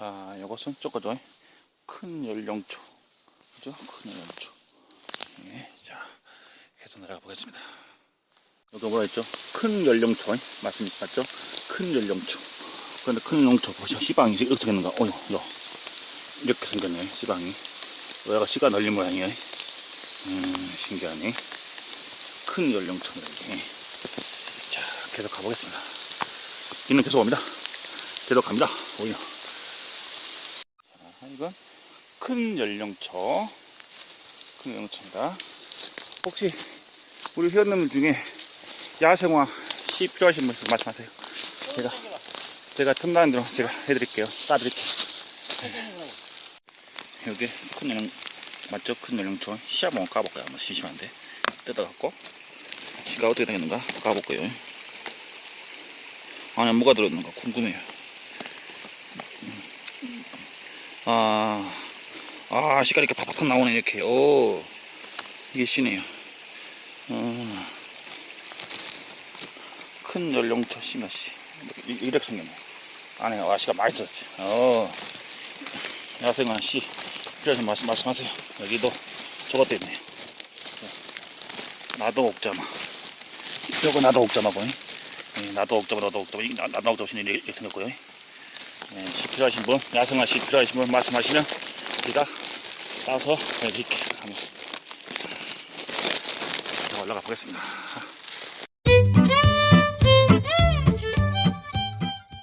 자, 이것은 저거죠. 큰 연령초. 그죠? 큰 연령초. 예, 자, 계속 내려가 보겠습니다. 여기 뭐라 했죠? 큰 연령초. 맞습, 맞죠? 큰 연령초. 그런데 큰 연령초 보시죠. 씨방이 이렇게 생겼는가? 어휴, 요. 이렇게 생겼네, 씨방이. 얘가 씨가 널린 모양이에요. 음, 신기하네. 큰 연령초 이렇게. 자, 계속 가보겠습니다. 이는 계속 옵니다. 계속 갑니다. 오히려. 자, 이건 큰 연령초. 큰 연령초입니다. 혹시 우리 회원님 중에 야생화 시 필요하신 분 있으면 말씀하세요. 제가 제가 틈나는 대로 제가 해드릴게요. 따드릴게요. 여기 큰 연령 맞죠? 큰 연령초 시 한번 까볼까요? 한번 심심한데 뜯어갖고 시가 어떻게 되겠는가 까볼게요. 안에 뭐가 들어있는가 궁금해요. 아, 아, 시가 이렇게 팍팍 나오네, 이렇게. 오, 이게 씨네요. 어, 큰 연령초 씨몇 씨. 이렇게, 생겼네. 안에 와, 씨가 많이 들었지. 어, 야생화 씨. 그래서 말씀, 말씀하세요. 여기도 저것도 있네요. 나도 옥자마. 이거 나도 옥자마고. 예, 나도 옥자마, 나도 옥자마. 나도 옥자마 이렇게 생겼고요. 예, 시 필요하신 분, 야생화 시 필요하신 분 말씀하시면 제가 따서 보내드릴게요. 한번 올라가 보겠습니다.